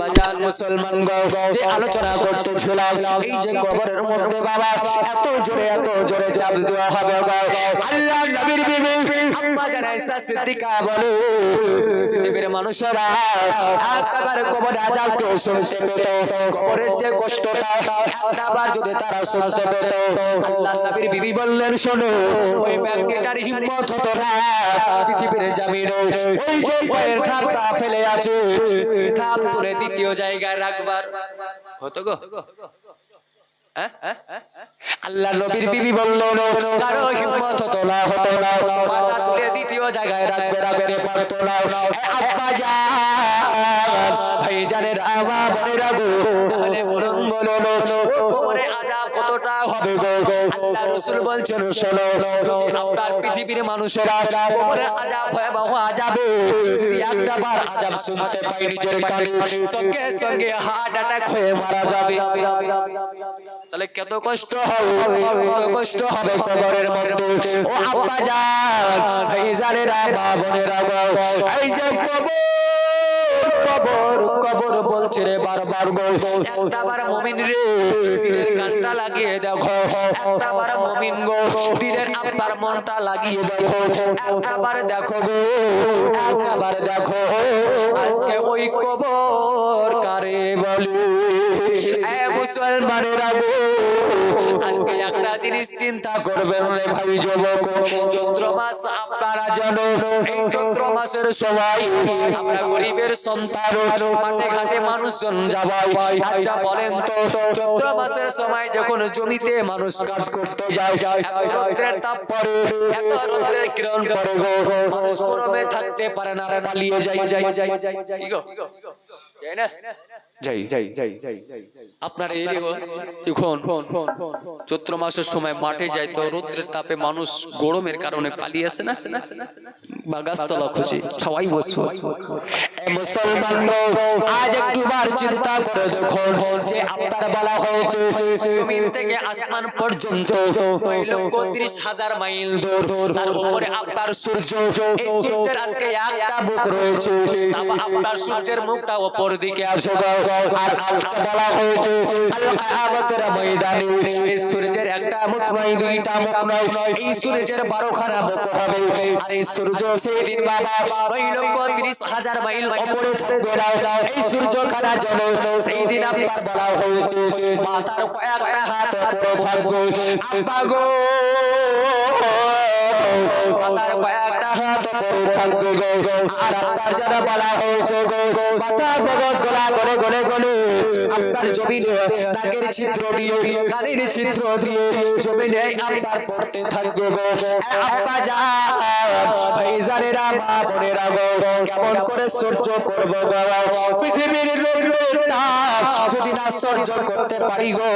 বাজার মুসলমান যে আলোচনা করতেছিলাম, এই যে কবরের মধ্যে বাবা, এত জোরে এত জোরে চাপ দেওয়া হবে আল্লাহ নবীর বিবি আম্মা জান আয়েশা সিদ্দিকা বলে, পৃথিবীর মানুষেরা একবার কবরে আজাবকে শুনতে পেত। কবরের যে কষ্টটা একবার যদি তারা শুনতে পেত আল্লাহ নবীর বিবি বললেন, শোনো, ওই ব্যক্তিটার হিম্মত হতো না পৃথিবীর জামিনে। ওই যে পায়ের ধাপটা ফেলে আছে ধাপ তুলে नीति हो जाएगा रगबर हो तो गो, गो, गो, गो, আল্লাহ নবীর বিবি বললেন কারও হিম্মত হতো না হতো না। মাথা তুলে দ্বিতীয় জায়গায় রাখবে রাখতে পারতো না। আব্বা জান ভাই জানের আমা বলে রাখো তাহলে বলুন বলুন কবরে আজাব কতটা হবে গো? আল্লাহ রাসূল বলছেন শোনো আপনার পৃথিবীর মানুষেরা কবরে আজাব ভয়াবহ আজাবে যদি একটা বার আজাব শুনতে পাই নিজের কানে সঙ্গে সঙ্গে হার্ট অ্যাটাক হয়ে মারা যাবে। তাহলে কত কষ্ট হবে কত কষ্ট হবে কবরের মধ্যে। ও আব্বা জান ভাই জানেরা মা বোনেরা গো, এই যে কবর কবর কবর বলছে রে বারবার গো। একটা বার মুমিন রে দিনের কানটা লাগিয়ে দেখো। একটা বার মুমিন গো দিনের আপনার মনটা লাগিয়ে দেখো। একটা বার দেখো গো, একটা বার দেখো। আজকে ওই কবর কারে বলে? মুসলমানেরা গো একটা জিনিস চিন্তা করবেন গরিবের মানুষজন যাবাই। আচ্ছা সময় যখন জমিতে মানুষ কাজ করতে যায় তাপ পড়ে, এত রৌদ্রের কিরণ পড়ে গরমে থাকতে পারে না, পালিয়ে যায়। কি গো? যাই না। যাই। যাই যাই যাই আপনার এই যখন চৈত্র মাসের সময় মাঠে যায় তো রৌদ্রের তাপে মানুষ গরমের কারণে পালিয়ে আসে না? বা গাছতলা খুঁজে ছাওয়াই বসবো মুসলমান আজ একটু চিন্তা করে দেখুন যে আপনার বলা হয়েছে জমিন থেকে আসমান পর্যন্ত লক্ষ ত্রিশ হাজার মাইল দূর তার উপরে আপনার সূর্য। এই সূর্যের আজকে একটা মুখ রয়েছে আপনার সূর্যের মুখটা উপর দিকে আসে। আর আজকে বলা হয়েছে আল ময়দানে এই সূর্যের একটা মুখ নয়, দুইটা মুখ নয়, এই সূর্যের বারোখানা মুখ হবে। আর এই সূর্য সেই দিন বাবা নয় লক্ষ ত্রিশ হাজার মাইল উপরে এই সূর্য খানা জল সেই দিন আপনার বলা হয়েছে মাথার কয়েকটা হাত উপরে থাকবে। আব্বা গো মাথার দিয়ে থাকবে গো আব্বা যা কেমন করে সহ্য করব পৃথিবীর যদি না সহ্য করতে পারি গো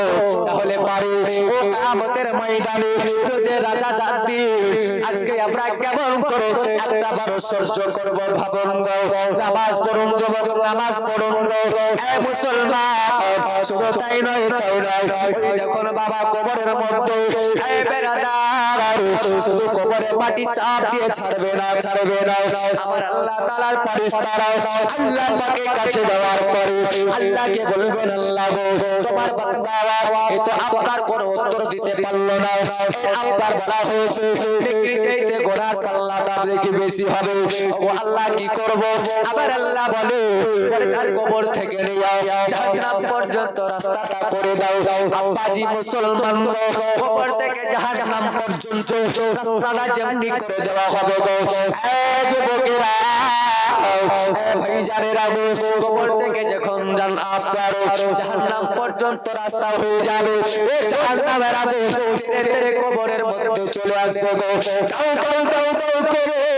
তাহলে পারি ও কামতের ময়দানে রাজা জাতি আজকে আমরা কেমন করে একটা বার সহ্য করব, ভাবন নামাজ পড়ুন যুবক, নামাজ পড়ুন এ মুসলমান, শুধু তাই নয় তাই নয়। দেখুন বাবা কবরের মধ্যে, এ বেড়াদার শুধু কবরে মাটি চাপ দিয়ে ছাড়বে না ছাড়বে না। আমার আল্লাহ তাআলার ফেরেশতারা আল্লাহ পাকের কাছে যাওয়ার পরে আল্লাহকে বলবেন, আল্লাহ গো, তোমার বান্দা এ তো আপনার কোনো উত্তর দিতে পারল না। আপনার বলা হয়েছে চাইতে ঘোড়ার পাল্লাটা দেখি বেশি হবে। ও আল্লাহ কি করব? আবার আল্লাহ বলে তার কবর থেকে নিয়ে জাহান্নাম পর্যন্ত রাস্তাটা করে দাও। আব্বাজি মুসলমান কবর থেকে জাহান্নাম পর্যন্ত রাস্তাটা যেমনি করে দেওয়া হবে গো। এ যুবকেরা এ ভাই জানেরা গো কবর থেকে যখন যান আপনার জাহান্নাম পর্যন্ত রাস্তা হয়ে যাবে। এ জাহান্নামের আগে ধীরে ধীরে কবরের মধ্যে চলে আসবে গো। দাও দাও দাও দাও করে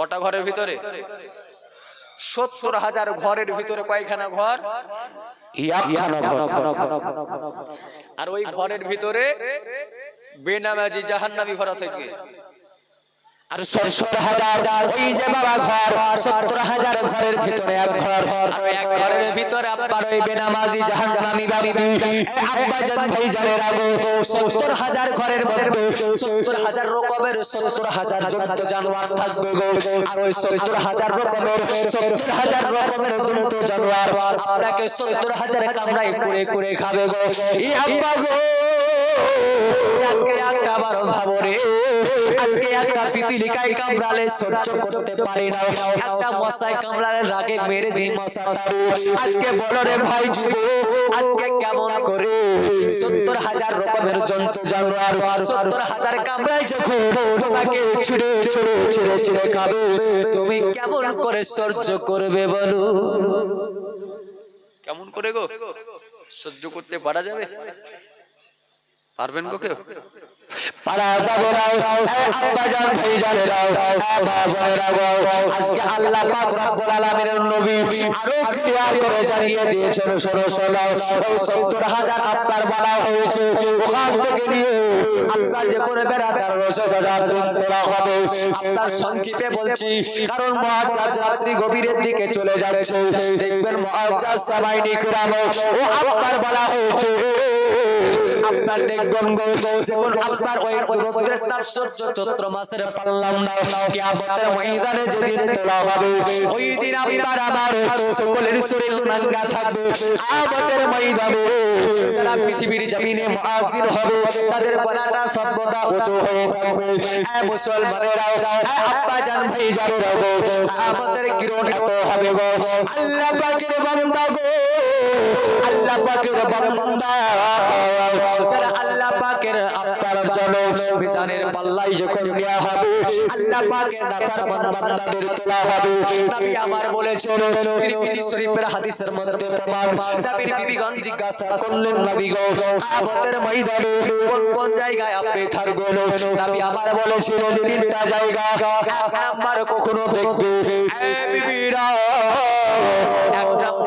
কটা ঘরের ভিতরে? সত্তর হাজার ঘরের ভিতরে কয়খানা ঘর? আর ওই ঘরের ভিতরে বেনামাজি জাহান্নামি ভরা থেকে। আর সত্তর হাজার, ওই যে বাবা ঘর, সত্তর হাজার ঘরের ভিতরে এক ঘর। ঘরের ভিতরে আপনার ওই বেনামাজি জাহান্নামী বাড়ি আব্বা ভাই জানে রাগো সত্তর হাজার ঘরের মধ্যে, সত্তর হাজার রকমের, সত্তর হাজার জন্তু জানোয়ার থাকবে গো। আর ওই সত্তর হাজার রকমের, সত্তর হাজার রকমের জন্তু জানোয়ার আপনাকে সত্তর হাজার কামড়াই করে করে খাবে গো। ই আব্বা গো! আজকে একটা বার ভাবো রে। আজকে একটা পিপিলিকায় কামড়ালে সহ্য করতে পারি না। একটা মশাই কামড়ালে রাগে মেরে দিই মশাটার আজকে বলো রে ভাই যুব, আজকে কেমন করে? সত্তর হাজার রকমের জন্তু, জানোয়ার, সত্তর হাজার কামড়াই যখন তোমাকে ছিঁড়ে ছিঁড়ে খাবে। তুমি কেমন করে সহ্য করবে বলো? কেমন করে গো? সহ্য করতে পারা যাবে? পারবেন গো কেউ? পারা যাবে না, এ আব্বা জান ভাই জানে না, এ মা বোনেরা গো। আজকে আল্লাহ পাক রব্বুল আলামিনের নবী আরও ক্লিয়ার করে জানিয়ে দিয়েছেন, শোনো শোনো। ওই 70 আপনার বলা হয়েছে, ওখান থেকে নিয়ে আপনার যে করে বেড়াতার রসে হাজার দিন তোলা হবে। আপনার সংক্ষেপে বলছি, কারণ মহাজাজ রাত্রি গভীরের দিকে চলে যাচ্ছে। দেখবেন মহাজাজ সাবাইনি কিরাম, ও আপনার বলা হয়েছে আপনার দেখবেন যখন আপনার ওই রৌদ্রের তাপ সহ্য চৈত্র মাসের পারলাম না, কিয়ামতের ময়দানে যেদিন তোলা হবে, ওই দিন আপনার আমার সকলের শরীর নাঙ্গা থাকবে, কিয়ামতের ময়দানে যারা পৃথিবীর জমিনে মুআজির হবে, তাদের গলাটা সর্বদা উঁচু হয়ে থাকবে। এ মুসলমানেরা, এ আব্বা জান ভাই জানো গো কিয়ামতের কিরণ এত হবে গো। আল্লাহ পাকের বান্দা গো। আল্লাহ পাকের বান্দা। যারা আল্লাহ পাকের আপনার জন্য মিজানের পাল্লাই যখন নেওয়া হবে আল্লাহ পাকের নাচার বান্দাদের তোলা হবে। নবী আমার বলেছেন তিরমিজি শরীফের হাদিসের মধ্যে প্রমাণ। নবীর বিবিগণ জিজ্ঞাসা করলেন নবী গো আমাদের ময়দানে কোন কোন জায়গায় আপনি থাকবেন? নবী আমার বলেছিলেন তিনটা জায়গা এক নাম্বার কখনো দেখবে। এ বিবিরা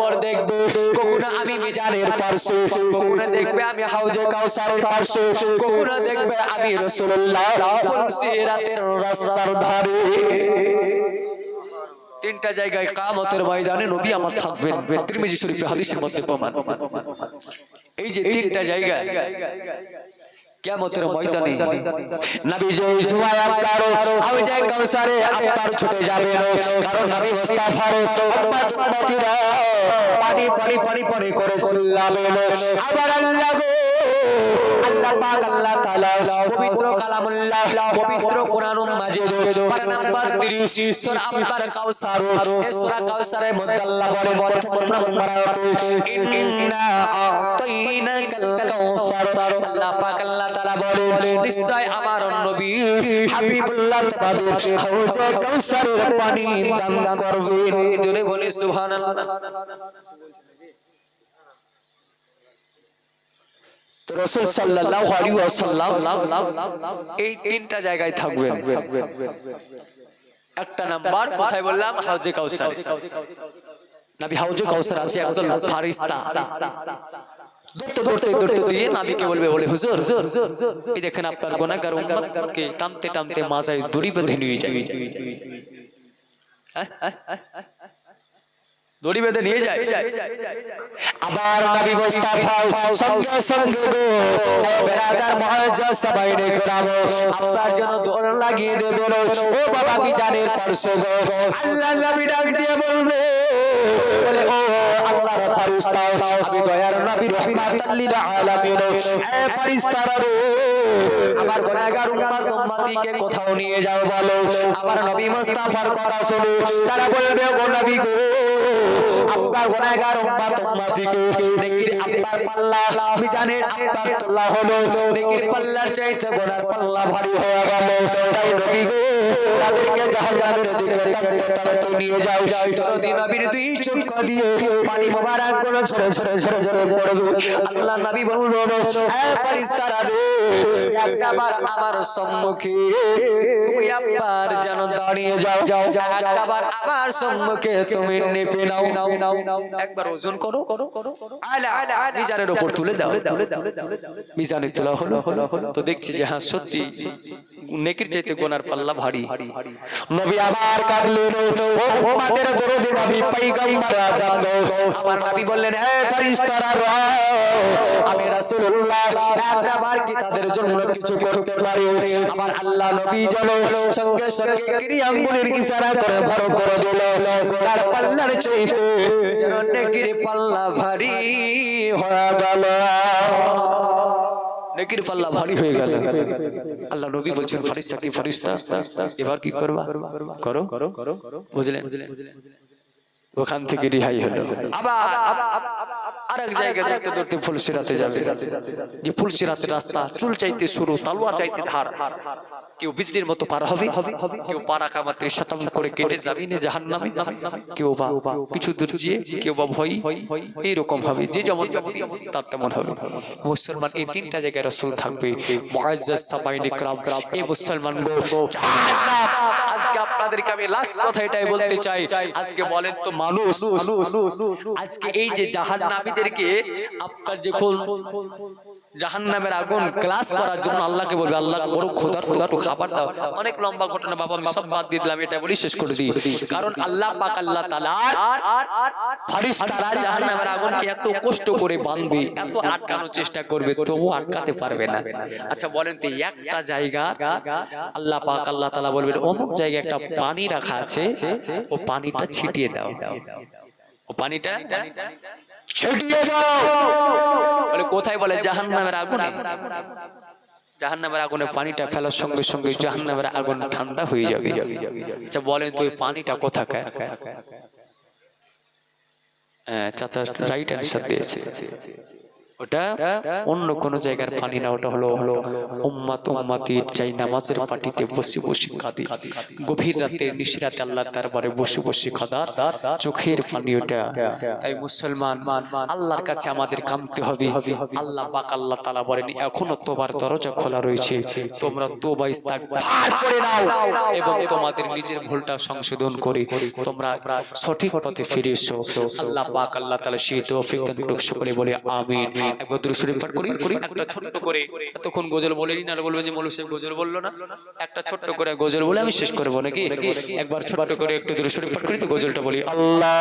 নম্বর দেখবে কখনো আমি মিজানের পার্শ্বে, কখনো দেখবে আমি হাউজে কাউসারের পার্শ্বে, কখনো দেখবে আমি রাসূলুল্লাহ সিরাতের রাস্তার ধারে। তিনটা জায়গায় কামতের ময়দানে নবী আমার থাকবেন। তিরমিজি শরীফে হাদিসের মধ্যে প্রমাণ। এই যে তিনটা জায়গায় কিয়ামতের ময়দানে নবী যে সময় আপনার হাউজে কাউসারে আপনার ছুটে যাবে কারণ নবী মুস্তাফার উম্মত উম্মতিরা পানি পানি পানি পানি করে চিল্লাবে আবার আল্লাহ আল্লাহ পাক আল্লাহ তাআলা পবিত্র কালামুল্লাহ পবিত্র কোরআনুল মাজিদ পারা নাম্বার 30 সূরা আপনার কাউসার এই সূরা কাউসারের মধ্যে আল্লাহ বলেন প্রথম নম্বর ইন্না আতাইনাকাল কাউসার আল্লাহ পাক আল্লাহ তাআলা বলেন নিশ্চয় আমার নবী হাবিবুল্লাহ তোমাদের হাউজে কাউসারের পানি দান করবেন। জোরে বলে সুবহানাল্লাহ। তো রাসূল সাল্লাল্লাহু আলাইহি ওয়াসাল্লাম এই তিনটা জায়গায় থাকবেন একটা নাম্বার কোথায় বললাম? হাউজে কাউসার। নবী হাউজে কাউসার আছে একদম ফারিস্তা। দৌড়তে দৌড়তে দৌড়তে দিয়ে নাবিকে বলবে, বলে, হুজুর, এই দেখেন আপনার গোনাগার উম্মতকে টানতে টানতে মাজায় দড়ি বেঁধে নিয়ে যায়। হ্যাঁ? দড়ি বেঁধে নিয়ে যায়। আবার নবী মুস্তাফা সঙ্গে সঙ্গে গো বেরাদার মহাজ্জাজ সবাই নেকরাম আপনার জন্য দৌড় লাগিয়ে দেবে ও বাবা মিজানের পার্শ্ব গো। আল্লাহ নবী ডাক দিয়ে বলবে, বলে, ও আল্লাহর ফেরেশতা, আমি দয়ার নবী রহমাতাল লিল আলামিন। এ ফেরেশতারা রে আমার গুনাহগার উম্মত, উম্মতিকে কোথাও নিয়ে যাও বলো। আমার নবী মুস্তাফার কথা শুনো। তারা বলবে, ও নবী গো আপনার গুনাহগার উম্মত উম্মতিকে নেকির আপনার পাল্লা। মিজানের আপনার তোলা হলো, নেকির পাল্লার চাইতে গুনার পাল্লা ভারী হয়ে গেল। তাই নবী গো, তাদেরকে জাহান্নামের দিকে টানতে নিয়ে যাও। দরদি নবীর দুই চোখ দিয়ে পানি মোবারকগুলো ঝরে ঝরে ঝরে ঝরে পড়বে। আল্লাহ নবী বলল হ্যাঁ ফেরেশতারা রে একবার আমার সম্মুখে তুমি একবার যেন দাঁড়িয়ে যাও। একবার আমার সম্মুখে তুমি নেপে নাও। একবার ওজন করো। আলা মিজানের উপর তুলে দাও। মিজানে তোলা হলো তো দেখছি যে হ্যাঁ সত্যি নেকির চাইতে গোনার পাল্লা ভারী। নবী আবার কাঁদলেন ও উম্মতের দরদি নবী পয়গম্বর আযম গো আমার নবী বললেন হে ফেরেশতারা র আমি রাসূলুল্লাহ একবার কি তাদের জন্য কিছু করতে পারি? আমার আল্লাহ নবী যেন সঙ্গে সঙ্গে ক্রিয়া আঙ্গুলের ইশারা করে ভর করে দিল। গোলার পাল্লার চাইতে যেন নেকির পাল্লা ভারী হয়ে গেল। নেকির পাল্লা ভারী হয়ে গেল। আল্লাহ নবী বলছেন ফারিস্তা কি ফারিস্তা এবার কি করবা? করো। বুঝলেন? ওখান থেকে রিহাই হলো। আবার আর এক জায়গায় দেখতে দেখতে ফুলসিরাতে যাবে। যে ফুলসিরাতে রাস্তা, চুল চাইতে শুরু, তালুয়া চাইতে ধার। কেউ বিজলির মতো পার হবে, কেউ পাড়া কামাতে শতাম করে কেটে যাবি না জাহান নামে কেউ বা কিছু দূর গিয়ে কেউ বা ভয় এইরকম হবে, যে যেমন তার তেমন হবে। মুসলমান এই তিনটা জায়গায় রসুল থাকবে এই মুসলমান আজকে আপনাদেরকে আমি লাস্ট কথা এটাই বলতে চাই, আজকে বলেন তো মানুষ, আজকে এই যে জাহান্নামীদেরকে আপনার যখন জাহান্নামের আগুন ক্লাস করার জন্য আল্লাহকে বলবে, আল্লাহ খাবার দাও। অনেক লম্বা ঘটনা, বাবা সব বাদ দিয়ে দিলাম, এটা শেষ করে কারণ আল্লাহ জাহান্নামের আগুনকে এত কষ্ট করে বাঁধবে, এত আটকানোর চেষ্টা করবে আটকাতে পারবে না। আচ্ছা বলেন একটা জায়গা আল্লাহ আল্লাহ জায়গায় একটা পানি রাখা আছে, ও পানিটা ছিটিয়ে দাও। ও পানিটা? ছিটিয়ে যাও। বলে কোথায় বলে? জাহান্নামের আগুনে। জাহান্নামের আগুনে পানিটা ফেলার সঙ্গে সঙ্গে জাহান্নামের আগুন ঠান্ডা হয়ে যাবে। আচ্ছা বলেন তো ওই পানিটা হ্যাঁ, চাচা রাইট অ্যান্সার দিয়েছে। ওটা অন্য কোন জায়গার পানি না, ওটা হলো হলো উম্মাত উম্মাতির চাই নামাজের পাটিতে বসে বসে কাঁদি গভীর রাতে আল্লাহ বসে বসে চোখের পানি ওটা। তাই মুসলমান, আল্লাহর কাছে আমাদের কামতে হবে। আল্লাহ পাক আল্লাহ তাআলা বলেন, এখনও তোমার দরজা খোলা রয়েছে। তোমরা তোবা ইস্তাগফার করে নাও এবং তোমাদের নিজের ভুলটা সংশোধন করে তোমরা সঠিক পথে ফিরে এসো। আল্লাহ পাক আল্লাহ তাআলা সেই সকলে বলে আমিন। একবার দুরূদ শরীফ পাঠ করি করি একটা ছোট্ট করে এতক্ষণ গজল বলেনি না বলবেন যে মৌলভী সাহেব গজল বলল না। একটা ছোট্ট করে গজল বলে আমি শেষ করব নাকি? একবার ছোট্ট করে একটু দুরূদ শরীফ পাঠ করি তো গজলটা বলি। আল্লাহ।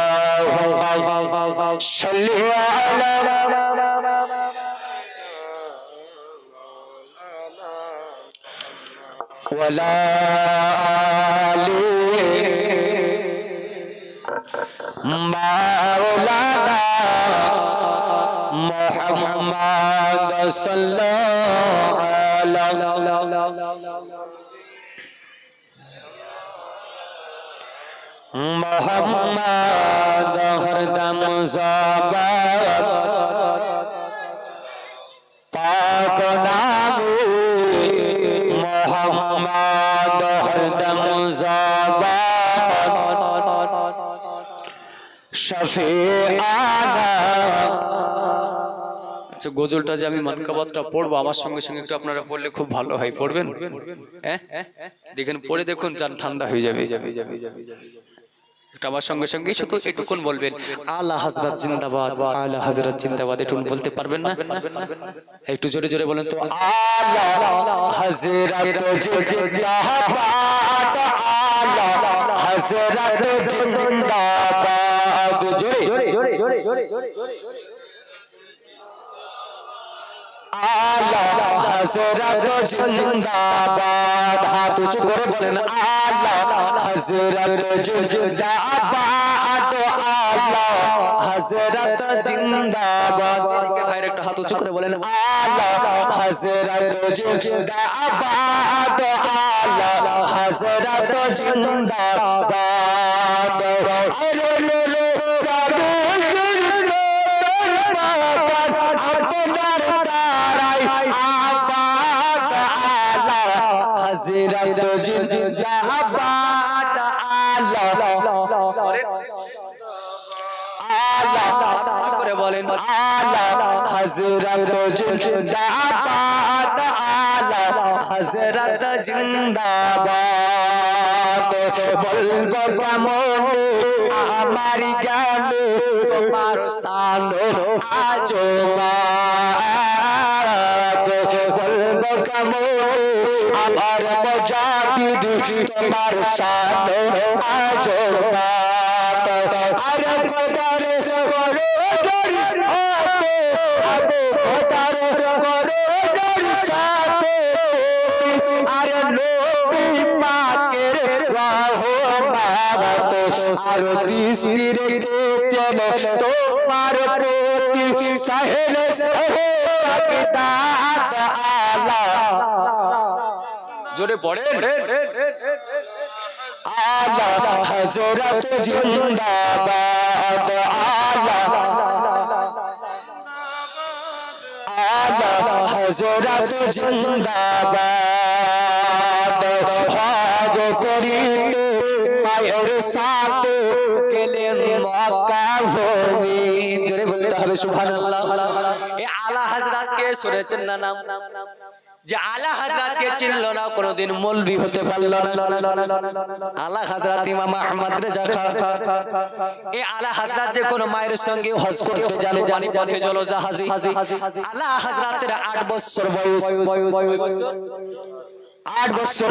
ওয়ালা محمد صلى على محمد هردم زبر پاک نامی محمد هردم زبر شفیعانہ আচ্ছা গজলটা যে আমি মানকাবাদটা পড়ব, আমার সঙ্গে সঙ্গে একটু আপনারা পড়লে খুব ভালো হয়। পড়বেন? হ্যাঁ? দেখেন, পড়ে দেখুন যান ঠান্ডা হয়ে যাবে। আমার সঙ্গে সঙ্গে শুধু এটুকুন বলবেন, আলা হাজরাত জিন্দাবাদ, আলা হাজরাত জিন্দাবাদ একটু বলতে পারবেন না? একটু জোরে জোরে বলেন তো, আলা হযরত জিন্দাবাদ, আলা হযরত জিন্দাবাদ। জোরে। আলা হজরত জিন্দাবাদ হাত উঁচু করে বলেন আলা হজরত জিন্দাবাদ আলা হজরত জিন্দাবাদ ভাইয়ের একটা হাত উঁচু করে বলেন আলা হজরত জিন্দাবাদ আলা হজরত জিন্দাবাদ আরে লো লো বাবু জিন্দাবাদ আপনার আবাদ আলা হযরত জিন্দাবাদ আলা আলা করে বলেন আলা হযরত জিন্দাবাদ আলা হযরত জিন্দাবাদ বলব কামনে আমার গানে তোমার সানো আজমা আজো বলব কেমন তোমার সানো আজো আরে খোদার আরে নবী পাকের রহমত আর দৃষ্টি তোমার প্রতি সাহেল জোরে পড়ে আলা, হযরত জিন্দাবাদ, আলা। আলা, হযরত জিন্দাবাদ। হজ করিতে মায়ের সাথে গেলেন মক্কা ভূমি। জোরে বলতে হবে, সুবহানাল্লাহ। শুনেছেন না নাম? যে আলা হাজরাতকে চিনল না কোনোদিন মলবি হতে পারল না। আলা হাজরাত ইমাম আহমদ রেজা খান এ আলা হাজরাত যে কোনো মায়ের সঙ্গে হজ করতে জানে জানি পথে চলো জাহাজি আলা হাজরাতের আট বছর বয়স। আট বছর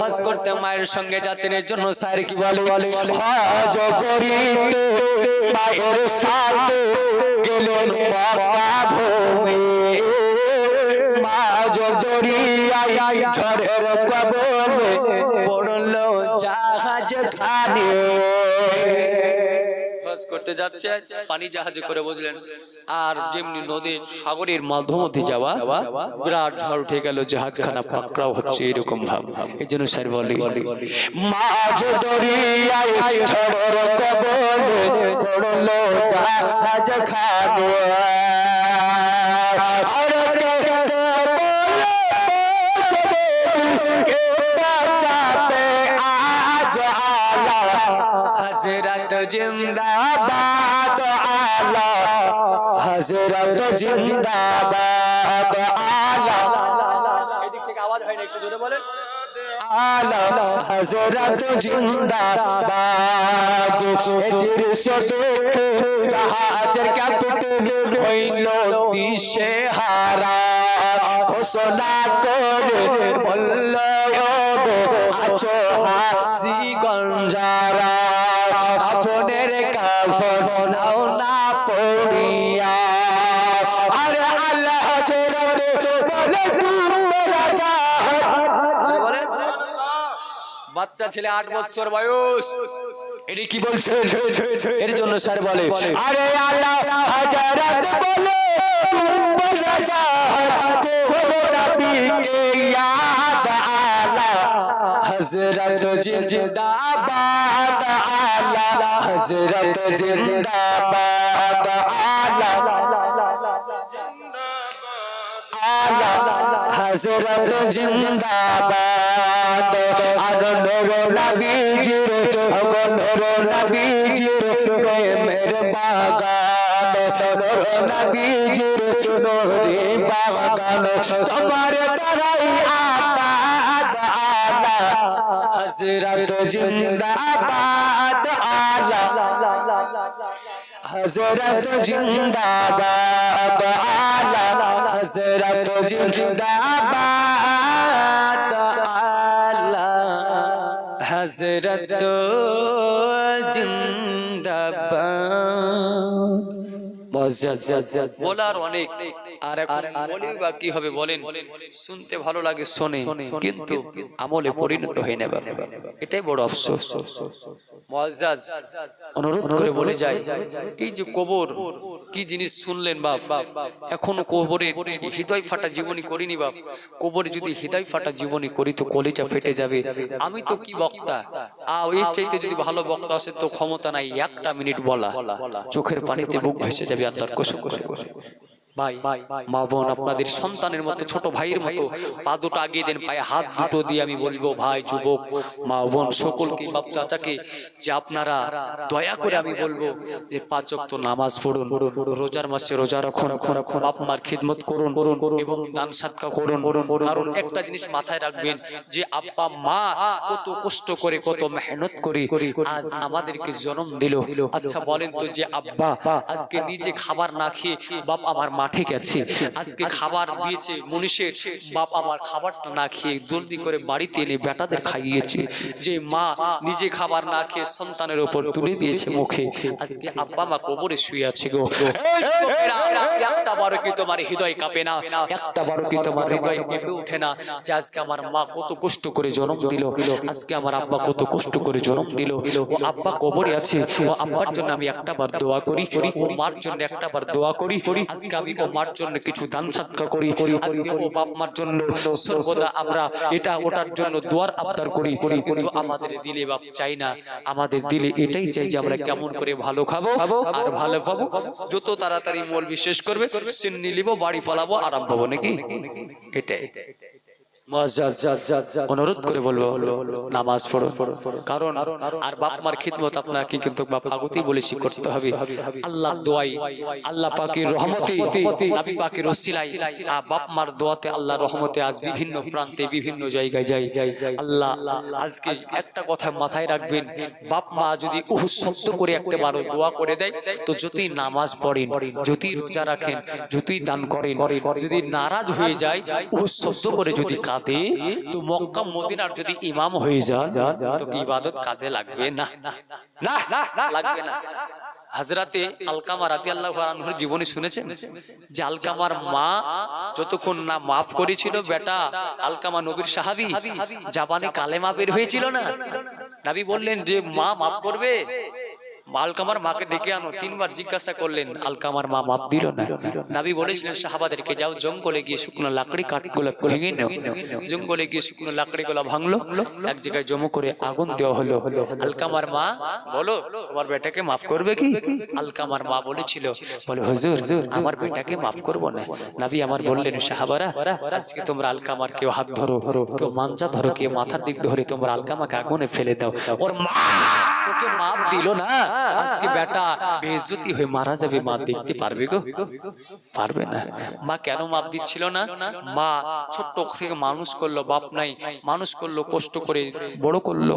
হজ করতে মায়ের সঙ্গে যাচ্ছেন, এর জন্য স্যার কি বলে? হজ করিতে মায়ের সাথে গেলেন মক্কা ভূমি। মা দরিয়ায় ঝড়ের কবলে পড়ল জাহাজ খানে হজ করতে যাচ্ছে, পানি জাহাজে করে বুঝলেন আর যেমনি নদীর সাগরের মাধ্যমে যাওয়া, বিরাট ঝড় উঠে গেল জাহাজ খানা পাকড়াও হচ্ছে এরকম ভাব। এই জন্য স্যার বলি, মাঝ দরিয়ায় ঝড়ের কবলে পড়ল জাহাজ হজরত জিন্দাবাদ আলা। এদিক থেকে আওয়াজ হয় না একটু জোরে বলেন। আলা হজরত জিন্দাবাদ এ দৃশ্য দেখে জাহাজের ক্যাপ্টেন হইল দিশে হারা। ঘোষণা করে বলল আছো হাসি গঞ্জারা কাফনের কাফন নাও না পড়িয়া। বাচ্চা ছেলে আট বছর বয়স। এটি কি বলছে? এর জন্য স্যার বলে, আরে আল্লাহ, হাজারাত জিন্দাবাদ আলা হযরত জিন্দাবাদ হযরত জিন্দাবাদ। আগনর নবীজির আগনর নবীজির প্রেমের বাগান। নর নবীজির নোরে বাগান। তোমার তারাই আবাদ আলা। হযরত জিন্দাবাদ আলা। হজরত জিন্দাবাদ আলা হজরত জিন্দাবাদ আলা হজরত জিন্দাবাদ। বলার অনেক। আর এখন বা কি হবে বলেন? শুনতে ভালো লাগে শোনে। কিন্তু আমলে পরিণত হয়ে নেবে এটাই বড় অফসোস অনুরোধ করে বলে যায়, এই যে কবর, কি জিনিস শুনলেন বাপ? এখনও কবরে হৃদয় ফাটা জীবনী করিনি বাপ, কবরে যদি হৃদয় ফাটা জীবনী করি তো কলিজা ফেটে যাবে। আমি তো কি বক্তা? আ, এর চাইতে যদি ভালো বক্তা আসে তো ক্ষমতা নাই, একটা মিনিট বলা। চোখের পানিতে বুক ভেসে যাবে আল্লাহর কসম করে। ভাই, মা বোন আপনাদের সন্তানের মতো ছোট ভাইয়ের মতো পা দুটো আগিয়ে দেন, পায়ে হাত দুটো দিয়ে আমি বলব, ভাই, যুবক, মা বোন সকলকে, বাপ চাচাকে, যে আপনারা দয়া করে আমি বলব যে ওয়াক্ত নামাজ পড়ুন, রোজার মাসে রোজা রাখুন খিদমত করুন এবং দান সাদকা করুন। কারণ একটা জিনিস মাথায় রাখবেন যে মা কত কষ্ট করে, কত মেহনত করে আজ আমাদেরকে জন্ম দিল। আচ্ছা বলেন তো যে আব্বা, আজকে নিজে খাবার না খেয়ে বাপ আমার মাঠে গেছে। আজকে খাবার দিয়েছে মনীষের বাপ আমার খাবারটা না খেয়ে জলদি করে বাড়িতে এনে বেটাদের খাইয়েছে। যে মা নিজে খাবার না খেয়ে সন্তানের উপর তুলে দিয়েছে মুখে। আজকে আব্বা মা কবরে শুয়ে আছে গো। একটা বারো কি তোমার হৃদয় কাঁপে না? একটা বারো কি তোমার হৃদয় কেঁপে ওঠে না? যে আজকে আমার মা কত কষ্ট করে জন্ম দিল। আজকে আমার আব্বা কত কষ্ট করে জন্ম দিল। ও আব্বা কবরে আছে। ও আব্বার জন্য আমি একটা বার দোয়া করি। ও মার জন্য একটা বার দোয়া করি। আজকে আমি ও মার জন্য কিছু দান সাদকা করি। আজকে ও বাপ মার জন্য সর্বদা আমরা এটা ওটার জন্য দোয়ার আবদার করি। কিন্তু আমাদের দিলে বাপ চাই না। আমাদের দিলে এটাই চাই যে আমরা কেমন করে ভালো খাব আর ভালো পাবো যত তাড়াতাড়ি মল বিশেষ করবে সিন্নি নিব বাড়ি পালাবো আরাম পাবো নাকি? এটাই। অনুরোধ করে বলব, নামাজ পড়ো। কারণ আর বাপ মার খিদমত আপনাকে কিন্তু বাপ আগতেই বলেছি, করতে হবে। আল্লাহর দোয়াই, আল্লাহ পাকের রহমতে নবী পাকের ওসিলাই বাপ মার দোয়াতে আল্লাহ রহমতে আজ বিভিন্ন প্রান্তে, বিভিন্ন জায়গায় যাই। আল্লাহ আজকে একটা কথা মাথায় রাখবেন, বাপ মা যদি উহ শব্দ করে একটা বারো দোয়া করে দেয়, তো যতই নামাজ পড়েন, যতই রোজা রাখেন, যতই দান করেন, যদি নারাজ হয়ে যায় উহ শব্দ করে যদি কাঁদে তো মক্কা মদিনার যদি ইমাম হয়ে যান, তো ইবাদত কাজে লাগবে না? লাগবে না হাজরাতে আলকামা রাতি আল্লাহ জীবনী শুনেছেন? যে আলকামার মা যতক্ষণ না মাফ করেছিল, বেটা, আলকামা নবীর সাহাবি জাপানে কালেমা বের হয়েছিল না? নাবি বললেন, যে মা মাফ করবে আলকামার মাকে ডেকে আনো, তিনবার জিজ্ঞাসা করলেন, আলকামার মা মাপ দিল না। নাবি বলেছিলেন সাহাবাদেরকে যাও, জঙ্গলে গিয়ে শুকনো লাকড়ি কাঠগুলো ভেঙে নাও। জঙ্গলে গিয়ে শুকনো লাকড়িগুলো ভাঙলো, এক জায়গায় জমো করে আগুন দেওয়া হলো। আলকামার মা বলো, তোমার বেটাকে মাফ করবে কি? আলকামার মা বলেছিল, বলে, হুজুর, আমার বেটাকে মাফ করব না। নাবি আমার বললেন সাহাবারা আজকে তোমরা আলকামার কেউ হাত ধরো, কেউ মাঞ্জা ধরো, কেউ মাথার দিক ধরে তোমরা আলকামাকে আগুনে ফেলে দাও। ওর মা তোকে মাপ দিল না? আজকে বেটা বেইজ্জতি হয়ে মারা যাবে, মা দেখতে পারবে গো। পারবে না। মা কেন মাপ দিচ্ছিল না? মা ছোট্ট থেকে মানুষ করল, বাপ নাই। মানুষ করল, কষ্ট করে বড় করল।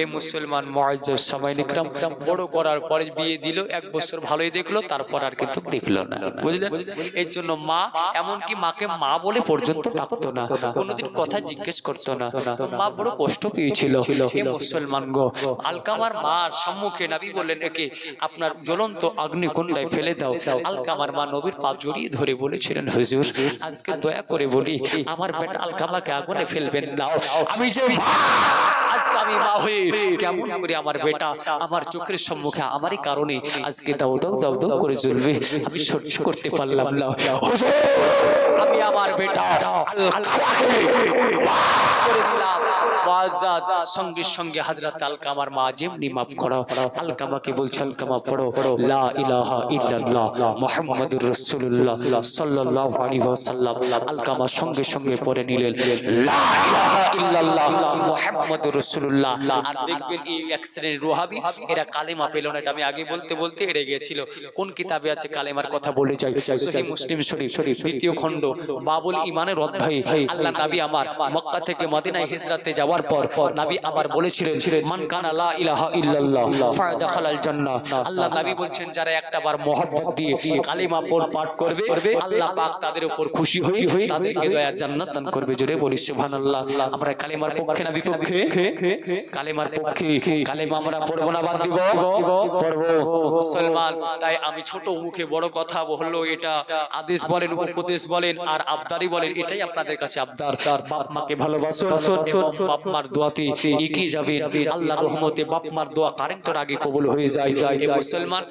এই মুসলমান মুআজ্জাজ সবাই নিকরাম বড় করার পরে বিয়ে দিল, এক বছর ভালোই দেখল, তারপর আর কিন্তু দেখল না। বুঝলেন? এর জন্য মা এমনকি মাকে মা বলে পর্যন্ত ডাকতো না। কোনোদিন কথা জিজ্ঞেস করতো না। মা বড় কষ্ট পেয়েছিল। এই মুসলমান গো, আলকামার মার সম্মুখে নবী বললেন, একে, আপনার জ্বলন্ত অগ্নিকুণ্ডায় ফেলে দাও। আলকামার মা নবীর পা জড়িয়ে ধরে বলেছিলেন, হুজুর, আজকে দয়া করে বলি, আমার বেটা আলকামাকে আগুনে ফেলবেন দাও আমি যে আজকে আমি মা হয়ে কেমন আমার বেটা আমার চোখের সম্মুখে আমারই কারণে আজকে দাও দাও দাও দাও করে আমি সহ্য করতে পারলাম না। আমি আমার বেটা করে দিলাম। সঙ্গে সঙ্গে আলকামার মা যেমনি মাফ করো আলকামাকে বলছে আলকামা পড়ো। লা ইলাহা ইল্লাল্লাহ মুহাম্মাদুর রাসূলুল্লাহ সাল্লাল্লাহু আলাইহি ওয়াসাল্লাম। আলকামা সঙ্গে সঙ্গে পড়ে নিলেন। লা ইলাহা ইল্লাল্লাহ মুহাম্মাদুর রাসূলুল্লাহ। আর দেখবেন এই এক শ্রেণির রুহাবি এরা কালেমা পেল না এটা আমি আগে বলতে বলতে এড়ে গিয়েছিল। কোন কিতাবে আছে কালেমার কথা বলে যাই? সহিহ মুসলিম শরীফ দ্বিতীয় খণ্ড বাবুল ইমানের অধ্যায়ে। আল্লাহ নবী আমার মক্কা থেকে মদিনায় হিজরাতে যাওয়ার পর নবী আমার বলেছিলেন মান কানা লা ইলাহা ইল্লাল্লাহ ফাদাখালাল জান্নাহ। আল্লাহ নবী বলছেন যারা মহব্বত দিয়ে কালিমা পাঠ করবে আল্লাহ পাক তাদের উপর খুশি হয়ে তাদেরকে দয়া জান্নাত দান করবে জোরে বলি সুবহানাল্লাহ। আমরা কালিমার পক্ষে না বিপক্ষে? কালিমার পক্ষে কালিমা আমরা পড়ব না বাদ দিব? পড়ব। মুসলমান তাই আমি ছোট মুখে বড় কথা বলল এটা আদেশ বলেন উপদেশ বলেন আর আবদারি বলেন এটাই আপনাদের কাছে আবদার। বাপ মাকে ভালোবাসুন এবং বাপ মার দোয়াতে এগিয়ে যাবেন। আল্লাহ রহমতে বাপ মার দোয়া কারেন্টের আগে কবুল হয়ে যায়। এ মুসলমান